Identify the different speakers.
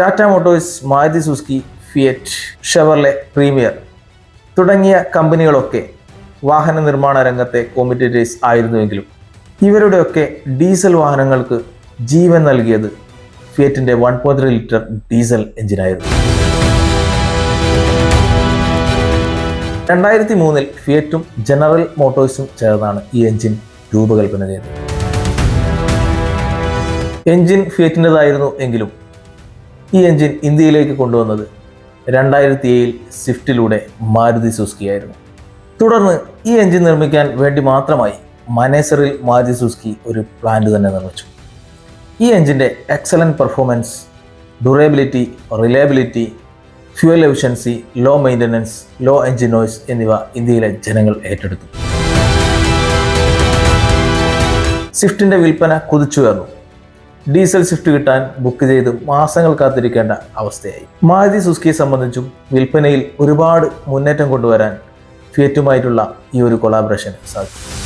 Speaker 1: Tata Motors Maruti Suzuki Fiat Chevrolet Premier തുടങ്ങിയ കമ്പനികളൊക്കെ വാഹന നിർമ്മാണ രംഗത്തെ കോമ്പറ്റേറ്റേഴ്സ് ആയിരുന്നുവെങ്കിലും ഇവരുടെയൊക്കെ ഡീസൽ വാഹനങ്ങൾക്ക് ജീവൻ നൽകിയത് ഫിയറ്റിന്റെ one point three litre diesel എഞ്ചിനായിരുന്നു. രണ്ടായിരത്തി മൂന്നിൽ ഫിയറ്റും ജനറൽ മോട്ടോഴ്സും ചേർന്നാണ് ഈ എഞ്ചിൻ രൂപകൽപ്പന ചെയ്തത്. എഞ്ചിൻ ഫിയറ്റിന്റെതായിരുന്നു എങ്കിലും ഈ എഞ്ചിൻ ഇന്ത്യയിലേക്ക് കൊണ്ടുവന്നത് രണ്ടായിരത്തി ഏഴിൽ സ്വിഫ്റ്റിലൂടെ മാരുതി സുസ്കി ആയിരുന്നു. തുടർന്ന് ഈ എഞ്ചിൻ നിർമ്മിക്കാൻ വേണ്ടി മാത്രമായി മനേസറിൽ മാരുതി സുസ്കി ഒരു പ്ലാന്റ് തന്നെ നിർമ്മിച്ചു. ഈ എഞ്ചിന്റെ excellent performance durability reliability fuel efficiency low maintenance low engine noise എന്നിവ ഇന്ത്യയിലെ ജനങ്ങൾ ഏറ്റെടുത്തു. സ്വിഫ്റ്റിന്റെ വിൽപ്പന കുതിച്ചുയർന്നു. ഡീസൽ ഷിഫ്റ്റ് കിട്ടാൻ ബുക്ക് ചെയ്ത് മാസങ്ങൾ കാത്തിരിക്കേണ്ട അവസ്ഥയായി. മാരുതി സുസ്കിയെ സംബന്ധിച്ചും വിൽപ്പനയിൽ ഒരുപാട് മുന്നേറ്റം കൊണ്ടുവരാൻ ഫിയറ്റുമായിട്ടുള്ള ഈ ഒരു കൊളാബറേഷൻ സാധിച്ചു